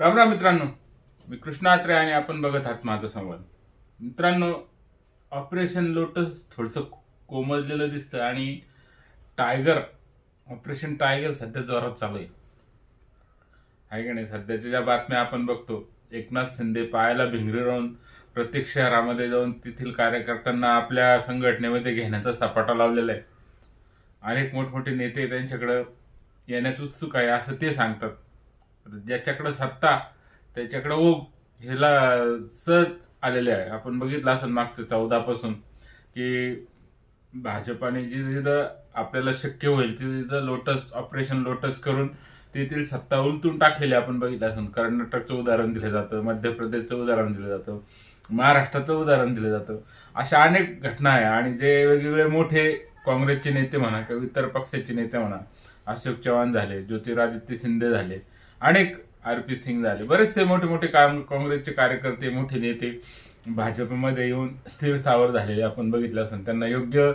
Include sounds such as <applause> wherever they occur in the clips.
राम राम मित्रांनो. मी कृष्णा आत्रे आणि आपण बघत आहात माझा संवाद. मित्रांनो ऑपरेशन लोटस थोडंसं कोमजलेलं दिसतं आणि टायगर ऑपरेशन टायगर सध्या जोरात चालू आहे. आहे का नाही? सध्याच्या ज्या बातम्या आपण बघतो एकनाथ शिंदे पायाला भिंगरी राहून प्रत्येक शहरामध्ये जाऊन तेथील कार्यकर्त्यांना आपल्या संघटनेमध्ये घेण्याचा सपाटा लावलेला आहे. अनेक मोठमोठे नेते त्यांच्याकडं येण्यात उत्सुक आहे असं ते सांगतात. ज्याच्याकडं सत्ता त्याच्याकडं ओघ ह्याला सहज आलेले आहे. आपण बघितलं असं मागचं चौदापासून की भाजपाने जी जिथं आपल्याला शक्य होईल तिथं लोटस ऑपरेशन लोटस करून तेथील सत्ता उलटून टाकलेली आपण बघितलं असं कर्नाटकचं उदाहरण दिलं जातं मध्य प्रदेशचं उदाहरण दिलं जातं महाराष्ट्राचं उदाहरण दिलं जातं. अशा अनेक घटना आहे आणि जे वेगवेगळे मोठे काँग्रेसचे नेते म्हणा किंवा इतर पक्षाचे नेते म्हणा अशोक चव्हाण झाले ज्योतिरादित्य शिंदे झाले अनेक आर पी सिंग झाले. बरेचसे मोठे मोठे काम काँग्रेसचे कार्यकर्ते मोठे नेते भाजपमध्ये येऊन स्थिर स्थावर झालेले आपण बघितलं असेल. त्यांना योग्य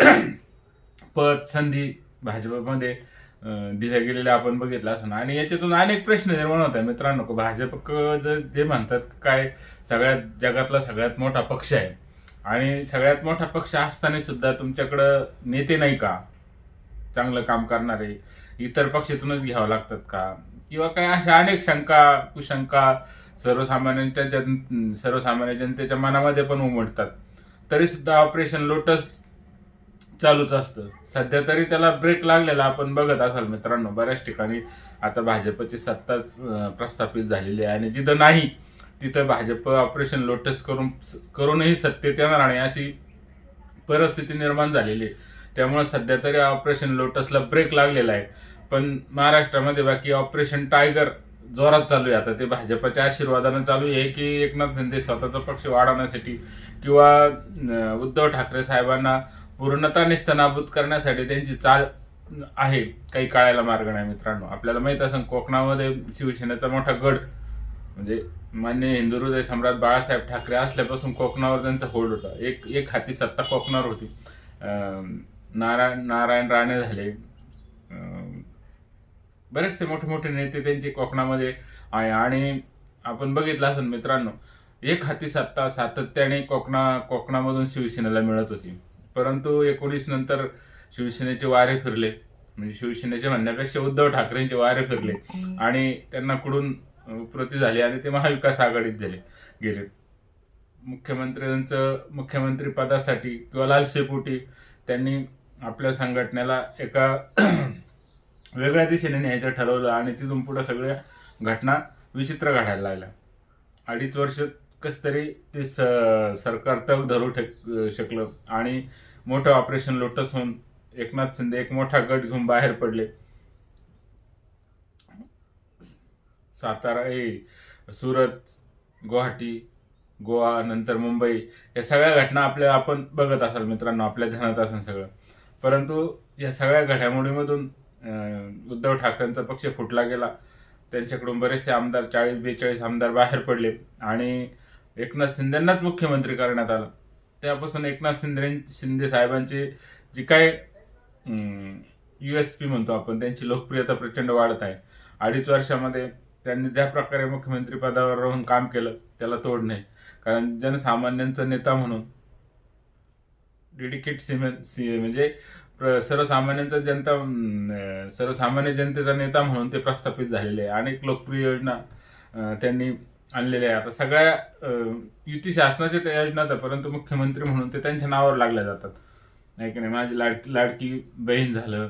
<clears throat> पद संधी भाजपमध्ये दिल्या गेलेल्या आपण बघितलं असं आणि याच्यातून अनेक प्रश्न निर्माण होत आहे मित्रांनो भाजप जे म्हणतात काय सगळ्यात जगातला सगळ्यात मोठा पक्ष आहे. आणि सगळ्यात मोठा पक्ष असताना सुद्धा तुमच्याकडं नेते नाही का? चांगलं काम करणारे. इतर पक्षातूनच घ्यावं लागतात का? किंवा काही अशा अनेक शंका कुशंका सर्वसामान्यांच्या जन सर्वसामान्य जनतेच्या मनामध्ये पण उमटतात. तरी सुद्धा ऑपरेशन लोटस चालूच असतं. सध्या तरी त्याला ब्रेक लागलेला आपण बघत असाल मित्रांनो बऱ्याच ठिकाणी आता भाजपची सत्ताच प्रस्थापित झालेली आहे आणि जिथं नाही तिथं भाजप ऑपरेशन लोटस करून करूनही सत्तेत येणार आणि अशी परिस्थिती निर्माण झालेली आहे. त्यामुळे सध्या तरी ऑपरेशन लोटसला ब्रेक लागलेला आहे. पण महाराष्ट्रामध्ये बाकी ऑपरेशन टायगर जोरात चालू आहे. आता ते भाजपच्या आशीर्वादानं चालू आहे की एकनाथ शिंदे स्वतःचा पक्ष वाढवण्यासाठी किंवा उद्धव ठाकरे साहेबांना पूर्णतः निस्तनाभूत करण्यासाठी त्यांची चाल आहे. काही काळायला मार्ग नाही मित्रांनो. आपल्याला माहीत असेल कोकणामध्ये शिवसेनेचा मोठा गड म्हणजे मान्य हिंदू हृदय सम्राट बाळासाहेब ठाकरे असल्यापासून कोकणावर त्यांचा होल्ड होता. एक एक हाती सत्ता कोकणावर होती. नारायण नारायण राणे झाले. बरेचसे मोठे मोठे नेते त्यांचे कोकणामध्ये आहे. आणि आपण बघितलं असेल मित्रांनो एक हाती सत्ता सातत्याने कोकणा कोकणामधून शिवसेनेला मिळत होती. परंतु एकोणीस नंतर शिवसेनेचे वारे फिरले. म्हणजे शिवसेनेचे म्हणण्यापेक्षा उद्धव ठाकरेंचे वारे फिरले. आणि त्यांना कुठून प्रती झाली आणि ते महाविकास आघाडीत झाले गेले. मुख्यमंत्र्यांचं मुख्यमंत्री पदासाठी किंवा लालसेपोटी त्यांनी आपल्या संघटनेला एका वेगळ्या दिशेने न्यायचं ठरवलं आणि तिथून पुढे सगळ्या घटना विचित्र घडायला लागल्या. अडीच वर्ष कस तरी ते स सरकार तग धरू ठेक शकलं. आणि मोठं ऑपरेशन लोटस होऊन एकनाथ शिंदे एक मोठा गट घेऊन बाहेर पडले. सातारा ए सुरत गुवाहाटी गोवा नंतर मुंबई या सगळ्या घटना आपल्या आपण बघत असाल मित्रांनो आपल्या ध्यानात असेल सगळं. परंतु या सगळ्या घडामोडीमधून उद्धव ठाकरेंचा पक्ष फुटला गेला. त्यांच्याकडून बरेचसे आमदार चाळीस बेचाळीस आमदार बाहेर पडले आणि एकनाथ शिंदेंनाच मुख्यमंत्री करण्यात आलं. त्यापासून एकनाथ शिंदे शिंदे साहेबांची जी काय यू एस पी म्हणतो आपण त्यांची लोकप्रियता प्रचंड वाढत आहे. अडीच वर्षामध्ये त्यांनी ज्या प्रकारे मुख्यमंत्री पदावर राहून काम केलं त्याला तोड नाही. कारण जनसामान्यांचा नेता म्हणून डेडिकेट सिमेंट सी म्हणजे सर्वसामान्यांचा जनता सर्वसामान्य जनतेचा नेता म्हणून ते प्रस्थापित झालेले आहे. अनेक लोकप्रिय योजना त्यांनी आणलेल्या आहे आता सगळ्या युती शासनाच्या त्या योजना आहेत परंतु मुख्यमंत्री म्हणून ते त्यांच्या नावावर लागल्या जातात. नाही की नाही? माझी लाड लाडकी बहीण झालं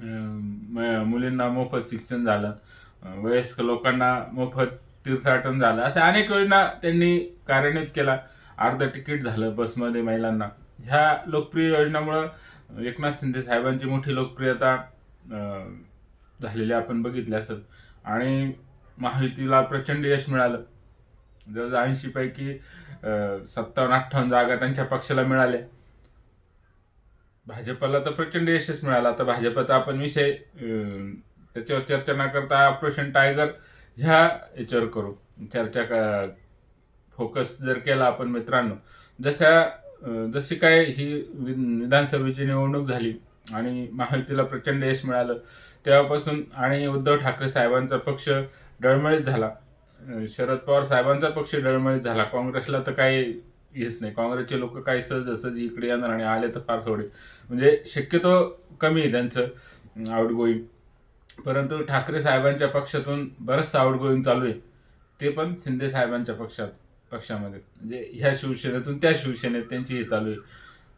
म- मुलींना मोफत शिक्षण झालं वयस्क लोकांना मोफत तीर्थाटन झालं अशा अनेक योजना त्यांनी कार्यान्वित केला अर्ध तिकीट झालं बसमध्ये महिलांना. ह्या लोकप्रिय योजनामुळं एकनाथ शिंदे साहेबांची मोठी लोकप्रियता झालेली आपण बघितली असत आणि महायुतीला प्रचंड यश मिळालं. जवळजवळ ऐंशीपैकी सत्तावन्न अठ्ठावन्न जागा त्यांच्या पक्षाला मिळाल्या. भाजपला तर प्रचंड यशच मिळालं. आता भाजपचा आपण विषय त्याच्यावर चर्चा न करता ऑपरेशन टायगर ह्या याच्यावर करू. चर्चा का फोकस जर केला आपण मित्रांनो. जशा जशी काय ही वि- विधानसभेची निवडणूक झाली आणि महायुतीला प्रचंड यश मिळालं तेव्हापासून आणि उद्धव ठाकरे साहेबांचा पक्ष डळमळीत झाला. शरद पवार साहेबांचा पक्ष डळमळीत झाला. काँग्रेसला तर काही हेच नाही. काँग्रेसचे लोक काही सहज इकडे येणार आणि आले तर फार थोडे. म्हणजे शक्यतो कमी आहे त्यांचं आउट गोईंग परंतु ठाकरे साहेबांच्या पक्षातून बरंचसं आउट गोईंग चालू आहे. ते पण शिंदे साहेबांच्या पक्षात. पक्षामध्ये. म्हणजे ह्या शिवसेनेतून त्या शिवसेनेत त्यांची हे चालू आहे.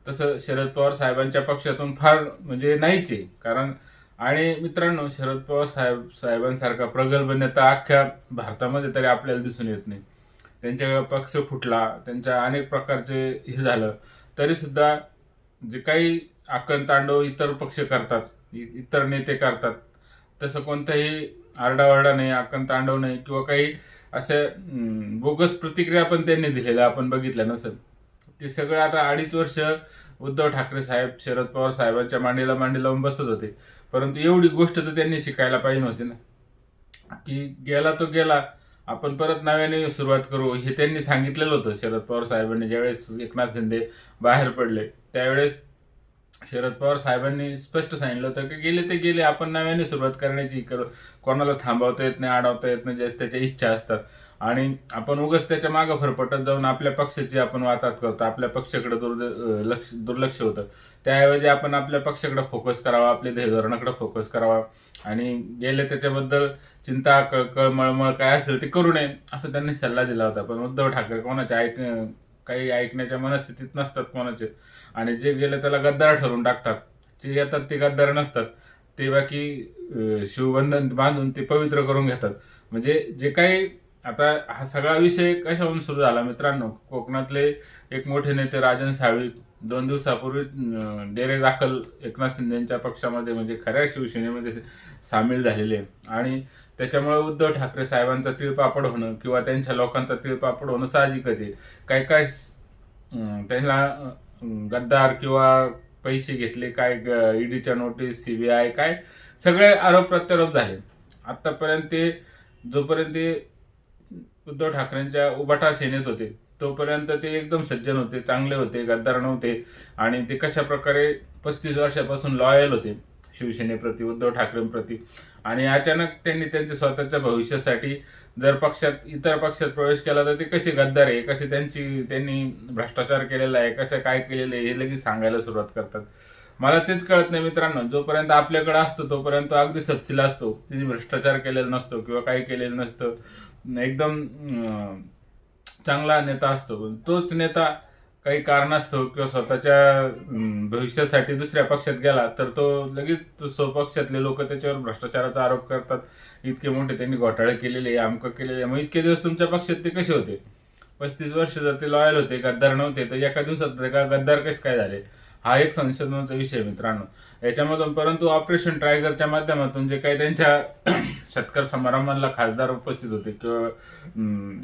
तसं शरद पवार साहेबांच्या पक्षातून फार म्हणजे नाहीच आहे. कारण आणि मित्रांनो शरद पवार साहेब साहेबांसारखा प्रगल्भ नेता अख्ख्या भारतामध्ये तरी आपल्याला दिसून येत नाही. त्यांच्या पक्ष फुटला त्यांच्या अनेक प्रकारचे हे झालं. तरीसुद्धा जे काही आकण तांडव इतर पक्ष करतात इ- इतर नेते करतात तसं कोणताही आरडाओरडा नाही आकण तांडव नाही किंवा काही अशा बोगस प्रतिक्रिया पण त्यांनी दिलेल्या आपण बघितल्या नसेल. ते सगळं आता अडीच वर्ष उद्धव ठाकरे साहेब शरद पवार साहेबांच्या मांडीला मांडी लावून बसत होते. परंतु एवढी गोष्ट तर त्यांनी शिकायला पाहिजे नव्हती ना. की गेला तो गेला आपण परत नव्याने सुरुवात करू हे त्यांनी सांगितलेलं होतं. शरद पवार साहेबांनी ज्यावेळेस एकनाथ शिंदे बाहेर पडले त्यावेळेस शरद पवार साहेबांनी स्पष्ट सांगितलं होतं की गेले ते गेले आपण नव्याने सुरुवात करण्याची कर- कोणाला थांबवता येत नाही अडवता येत नाही ज्यास त्याच्या इच्छा असतात. आणि आपण उगाच त्याच्या मागं फरफटत जाऊन आपल्या पक्षाची आपण वातात करतो आपल्या पक्षाकडे दुर्द लक्ष दुर्लक्ष होतं. त्याऐवजी आपण आपल्या पक्षाकडे फोकस करावा आपल्या ध्येय धोरणाकडे फोकस करावा. आणि गेले त्याच्याबद्दल चिंता कळकळ मळमळ काय असेल ते करू नये असं त्यांनी सल्ला दिला होता. पण उद्धव ठाकरे कोणाच्या ऐक काही ऐकण्याच्या मनस्थितीत नसतात कोणाचे. आणि जे गेले त्याला गद्दार ठरवून टाकतात. जे येतात ते गद्दार नसतात. ते बाकी शिवबंधन बांधून ते पवित्र करून घेतात. म्हणजे जे काही आता हा सगळा विषय कशाहून सुरू झाला मित्रांनो? कोकणातले एक मोठे नेते राजन साळवी दोन दिवसापूर्वी डेरे दाखल एकनाथ शिंदेच्या पक्षामध्ये म्हणजे खऱ्या शिवसेनेमध्ये सामील झालेले. आणि त्याच्यामुळे उद्धव ठाकरे साहेबांचा तिळपापड होणं किंवा त्यांच्या लोकांचा तिळपापड होणं साहजिकच आहे. काही काय त्यांना गद्दार किंवा पैसे घेतले काय ईडीच्या नोटीस सीबीआय काय सगळे आरोप प्रत्यारोप झाले. आतापर्यंत ते जोपर्यंत ते उद्धव ठाकरेंच्या उबाटा सेनेत होते तोपर्यंत ते एकदम सज्जन होते चांगले होते गद्दार नव्हते आणि ते कशा प्रकारे पस्तीस वर्षापासून लॉयल होते शिवसेनेप्रती उद्धव ठाकरेंप्रती. आणि अचानक त्यांनी त्यांच्या स्वतःच्या भविष्यासाठी जर पक्षात इतर पक्षात प्रवेश केला तर ते कसे गद्दार आहे? कसे त्यांची त्यांनी भ्रष्टाचार केलेला आहे? कसं काय केलेलं आहे? हे लगेच सांगायला सुरुवात करतात. मला तेच कळत नाही मित्रांनो. जोपर्यंत आपल्याकडे असतो तोपर्यंत अगदी सत्सील असतो. तिने भ्रष्टाचार केलेला नसतो किंवा काही केलेलं नसतं. एकदम चांगला नेता असतो. पण तोच नेता काही कारणास्तव किंवा स्वतःच्या भविष्यासाठी दुसऱ्या पक्षात गेला तर तो लगेच स्वपक्षातले लोक त्याच्यावर भ्रष्टाचाराचा आरोप करतात. इतके मोठे त्यांनी घोटाळे केलेले अमकं केलेले. मग इतके दिवस तुमच्या पक्षात ते कसे होते? पस्तीस वर्ष जर ते लॉयल होते गद्दार नव्हते तर एका दिवसात का गद्दार कसे काय झाले? हा एक संशोधनाचा विषय मित्रांनो. याच्यामधून परंतु ऑपरेशन ट्रायगरच्या माध्यमातून जे काही त्यांच्या <clears throat> सत्कार समारंभाला खासदार उपस्थित होते किंवा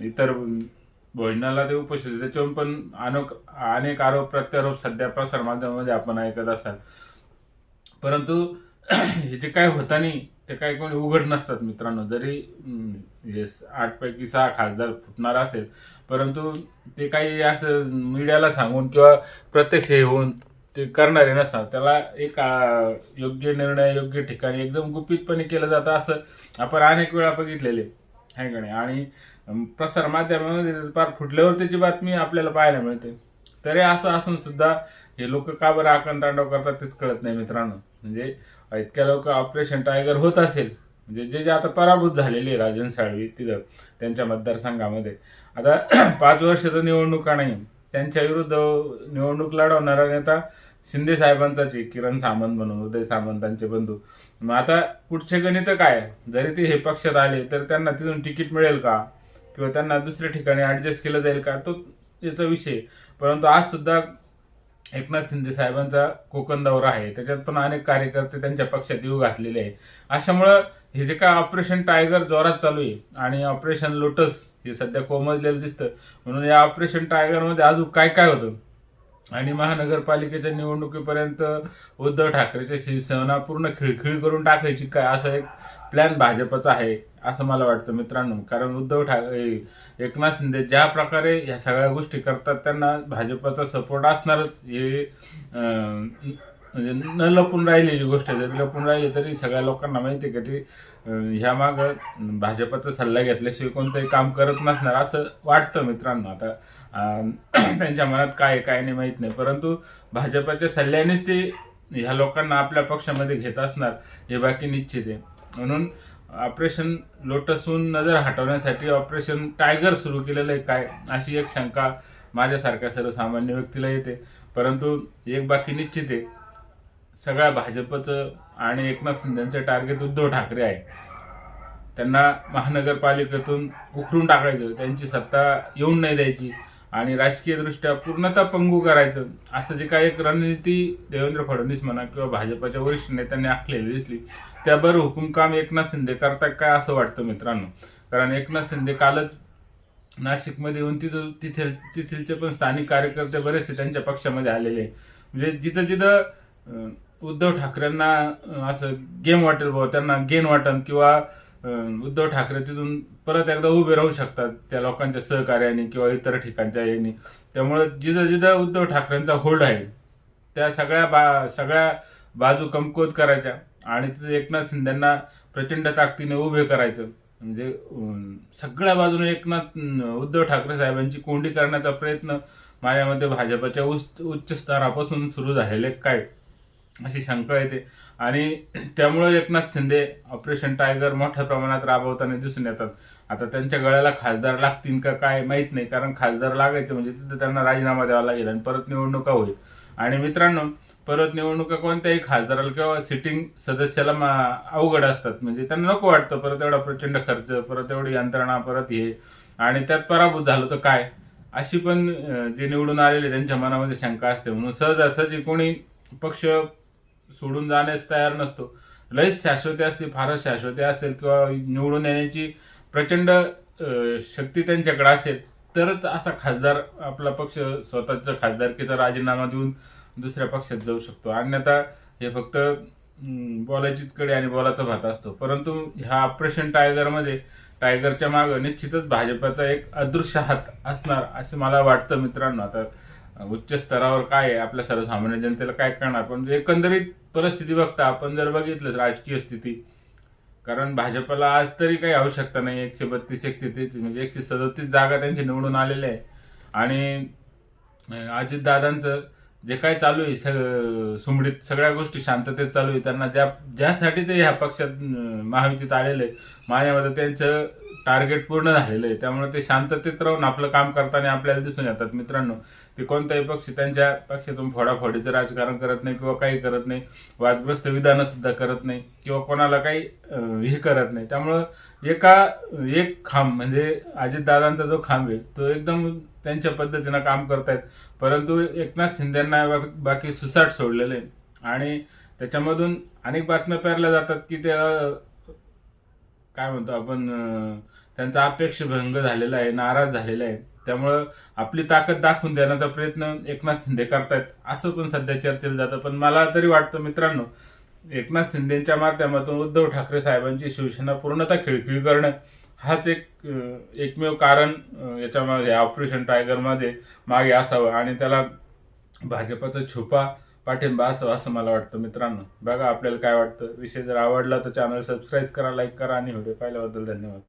इतर भोजनाला ते उपस्थित त्याच्यावरून पण अनेक अनेक आरोप प्रत्यारोप सध्या प्रसार माध्यमामध्ये आपण ऐकत असाल. परंतु हे जे काय होतानी नाही ते काय कोणी उघड नसतात मित्रांनो. जरी अं, हे सहा खासदार फुटणार असेल परंतु ते काही असं मीडियाला सांगून किंवा प्रत्यक्ष हे होऊन ते करणारे नसतात. त्याला एक योग्य निर्णय योग्य ठिकाणी एकदम गुपितपणे केलं जातं असं आपण अनेक वेळा बघितलेले आहे का नाही? आणि प्रसार माध्यमामध्ये फार फुटल्यावर त्याची बातमी आपल्याला पाहायला मिळते. तरी असं असून सुद्धा हे लोक का बरं आकण तांडव करतात तेच कळत नाही मित्रांनो. म्हणजे इतक्या लोक ऑपरेशन टायगर होत असेल म्हणजे जे जे आता पराभूत झालेले आहे, राजन साळवी तिथं त्यांच्या मतदारसंघामध्ये. आता <clears throat> पाच वर्ष तर निवडणुका नाही त्यांच्या विरुद्ध निवडणूक लढवणारा नेता शिंदे साहेबांचाच आहे किरण सामंत म्हणून उदय सामंतांचे बंधू. मग आता कुठचे गणित काय? आहे? जरी ते हे पक्षात आले तर त्यांना तिथून तिकीट मिळेल का? किंवा त्यांना दुसऱ्या ठिकाणी ॲडजस्ट केलं जाईल का? तो याचा विषय परंतु आज सुद्धा एकनाथ शिंदे साहेबांचा कोकण दौरा आहे. त्याच्यात पण अनेक कार्यकर्ते त्यांच्या पक्षात येऊ घातलेले आहे अशामुळं हे जे काय ऑपरेशन टायगर जोरात चालू आहे आणि ऑपरेशन लोटस हे सध्या कोमजलेलं दिसतं. म्हणून या ऑपरेशन टायगरमध्ये अजून काय काय होतं? आणि महानगरपालिकेच्या निवडणुकीपर्यंत उद्धव ठाकरेच्या शिवसेना पूर्ण खिळखिळ करून टाकायची काय? असं एक प्लॅन भाजपचा आहे असं मला वाटतं मित्रांनो. कारण उद्धव ठाकरे एकनाथ शिंदे ज्या प्रकारे ह्या सगळ्या गोष्टी करतात त्यांना भाजपचा सपोर्ट असणारच. हे म्हणजे न लपून राहिलेली गोष्ट आहे. जरी लपून राहिली तरी सगळ्या लोकांना माहिती आहे का ती ह्या माग भाजपाचा सल्ला घेतल्याशिवाय कोणतंही काम करत नसणार असं वाटतं मित्रांनो. आता त्यांच्या मनात काय आहे, काय नाही माहीत नाही. परंतु भाजपाच्या सल्ल्यानेच ते ह्या लोकांना आपल्या पक्षामध्ये घेत असणार हे बाकी निश्चित आहे. म्हणून ऑपरेशन लोटसहून नजर हटवण्यासाठी ऑपरेशन टायगर सुरू केलेलं आहे. काय? अशी एक शंका माझ्यासारख्या सर्वसामान्य व्यक्तीला येते. परंतु एक बाकी निश्चित आहे. सगळ्या भाजपचं आणि एकनाथ शिंदेचं टार्गेट उद्धव ठाकरे आहे. त्यांना महानगरपालिकेतून उखडून टाकायचं. त्यांची सत्ता येऊन नाही द्यायची. आणि राजकीयदृष्ट्या पूर्णतः पंगू करायचं असं जे काही एक रणनीती देवेंद्र फडणवीस म्हणा किंवा भाजपच्या वरिष्ठ नेत्यांनी आखलेली दिसली त्याबरोबर हुकुमकाम एकनाथ शिंदे करतात काय असं वाटतं मित्रांनो? कारण एकनाथ शिंदे कालच नाशिकमध्ये येऊन तिथं तिथे तिथलचे पण स्थानिक कार्यकर्ते बरेचसे त्यांच्या पक्षामध्ये आलेले म्हणजे जिथं जिथं उद्धव ठाकरेंना असं गेम वाटेल भाऊ त्यांना गेन वाटन किंवा उद्धव ठाकरे तिथून परत एकदा उभे राहू शकतात त्या लोकांच्या सहकार्याने किंवा इतर ठिकाणच्या याने. त्यामुळे जिथं जिथं उद्धव ठाकरेंचा होल्ड आहे त्या सगळ्या बा सगळ्या बाजू कमकुवत करायच्या आणि तिथे एकनाथ शिंदेना प्रचंड ताकदीने उभे करायचं. म्हणजे सगळ्या बाजूने एकनाथ उद्धव ठाकरे साहेबांची कोंडी करण्याचा प्रयत्न माझ्यामध्ये भाजपच्या उच्च उच्च स्तरापासून सुरू झालेले काय अशी शंका येते. आणि <clears throat> त्यामुळे एकनाथ शिंदे ऑपरेशन टायगर मोठ्या प्रमाणात राबवताना दिसून येतात. आता त्यांच्या गळ्याला खासदार लागतील का काय माहीत नाही कारण खासदार लागायचं म्हणजे तिथं त्यांना राजीनामा द्यावा लागेल आणि परत निवडणुका होईल. आणि मित्रांनो परत निवडणुका कोणत्याही खासदाराला किंवा सिटिंग सदस्याला मा- अवघड असतात. म्हणजे त्यांना नको वाटतं परत एवढा प्रचंड खर्च परत एवढी यंत्रणा परत हे. आणि त्यात पराभूत झालं तर काय? अशी पण जे निवडून आलेले त्यांच्या मनामध्ये शंका असते. म्हणून सहजासहजी कोणी पक्ष सोडून जाण्यास तयार नसतो. लयच शाश्वती असते फारच शाश्वती असेल किंवा निवडून येण्याची प्रचंड शक्ती त्यांच्याकडे असेल तरच असा खासदार आपला पक्ष स्वतःचा खासदारकीचा राजीनामा देऊन दुसऱ्या पक्षात जाऊ शकतो. अन्यथा हे फक्त अं, कडे आणि बॉलाचा भात असतो. परंतु ह्या ऑपरेशन टायगरमध्ये टायगरच्या मागं निश्चितच भाजपचा एक अदृश्य हात असणार असं मला वाटतं मित्रांनो. आता उच्च स्तरावर काय आहे? आपल्या सर्वसामान्य जनतेला काय करणार पण एकंदरीत परिस्थिती बघता आपण जर बघितलं राजकीय स्थिती. कारण भाजपला आज तरी काही आवश्यकता नाही एकशे बत्तीस एकशे म्हणजे एकशे सदतीस जागा त्यांची निवडून आलेल्या आहे आणि अजितदादांचं जे काय चालू आहे सग सुमडीत सगळ्या गोष्टी शांततेत चालू आहे. त्यांना ज्या ज्यासाठी ते ह्या पक्षात महायुतीत आलेले आहे माझ्यामध्ये त्यांचं टार्गेट पूर्ण झालेलं आहे. त्यामुळे ते शांततेत राहून आपलं काम करताना आपल्याला दिसून येतात. मित्रांनो ते कोणताही पक्ष त्यांच्या पक्षातून फोडाफोडीचं राजकारण करत नाही किंवा काही करत नाही वादग्रस्त विधानं सुद्धा करत नाही किंवा कोणाला काही हे करत नाही. त्यामुळं एका एक खांब म्हणजे अजितदादांचा जो खांब आहे तो एकदम त्यांच्या पद्धतीनं काम करतायत. परंतु एकनाथ शिंदेंना बा- बाकी सुसाट सोडलेले आहे. आणि त्याच्यामधून अनेक बातम्या पेरल्या जातात की ते काय म्हणतो आपण त्यांचा अपेक्षभंग झालेला आहे नाराज झालेला आहे. त्यामुळं आपली ताकद दाखवून देण्याचा प्रयत्न एकनाथ शिंदे करतायत असं पण सध्या चर्चेला जातं. पण मला तरी वाटतं मित्रांनो एकनाथ शिंदेच्या माध्यमातून उद्धव ठाकरे साहेबांची शिवसेना पूर्णतः खिळखिळी करणं हाच एक एकमेव कारण याच्यामध्ये ऑपरेशन टायगरमध्ये मागे असावं. आणि त्याला भाजपचा छुपा पाठिंबा असावा असं मला वाटतं मित्रांनो. बघा आपल्याला काय वाटतं. विषय जर आवडला तर चॅनल सबस्क्राईब करा लाईक करा आणि व्हिडिओ पाहिल्याबद्दल धन्यवाद.